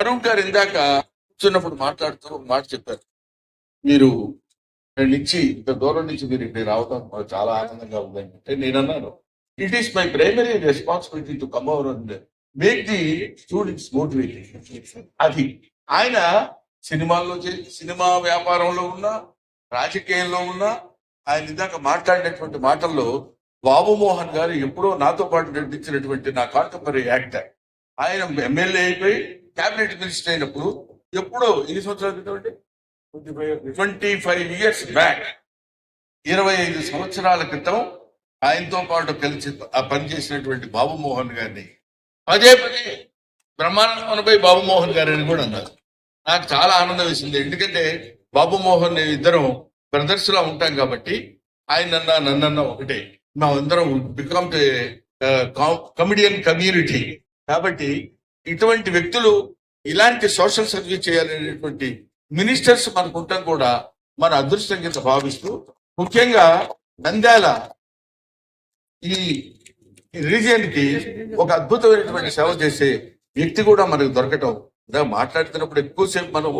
అరుణ్ గారు ఇందాక కూర్చున్నప్పుడు మాట్లాడుతూ ఒక మాట చెప్పారు. మీరు ఇక్కడ నుంచి ఇంత దూరం నుంచి మీరు ఇక్కడ రావడం చాలా ఆనందంగా ఉందని అంటే నేను అన్నాను it is my primary responsibility to come over and make the students motivated అది. ఆయన సినిమాల్లో సినిమా వ్యాపారంలో ఉన్నా రాజకీయంలో ఉన్నా ఆయన ఇందాక మాట్లాడినటువంటి మాటల్లో బాబు మోహన్ గారు ఎప్పుడో నాతో పాటు నటించినటువంటి నా కాంటెంపరీ యాక్టర్ ఆయన ఎమ్మెల్యే అయిపోయి క్యాబినెట్ మినిస్టర్ అయినప్పుడు ఎప్పుడో ఎన్ని సంవత్సరాల క్రితం అంటే ట్వంటీ ఫైవ్ ఇయర్స్ బ్యాక్ ఇరవై ఐదు సంవత్సరాల క్రితం ఆయనతో పాటు కలిసి పనిచేసినటువంటి బాబు మోహన్ గారిని. పదే పదే బ్రహ్మానందమనపై బాబు మోహన్ గారు అని కూడా అన్నారు. నాకు చాలా ఆనందం వేసింది. ఎందుకంటే బాబు మోహన్ నేను ఇద్దరం బ్రదర్స్ లా ఉంటాం కాబట్టి ఆయన అన్న నన్నన్న ఒకటే. మేమందరం బికమ్ కమిడియన్ కమ్యూనిటీ కాబట్టి ఇటువంటి వ్యక్తులు ఇలాంటి సోషల్ సర్వీస్ చేయాలనేటువంటి మినిస్టర్స్ మనకు ఉండటం కూడా మన అదృష్టం కింద భావిస్తూ ముఖ్యంగా నంద్యాల ఈ రీజియన్కి ఒక అద్భుతమైనటువంటి సేవ చేసే వ్యక్తి కూడా మనకు దొరకటం. మాట్లాడుతున్నప్పుడు ఎక్కువసేపు మనం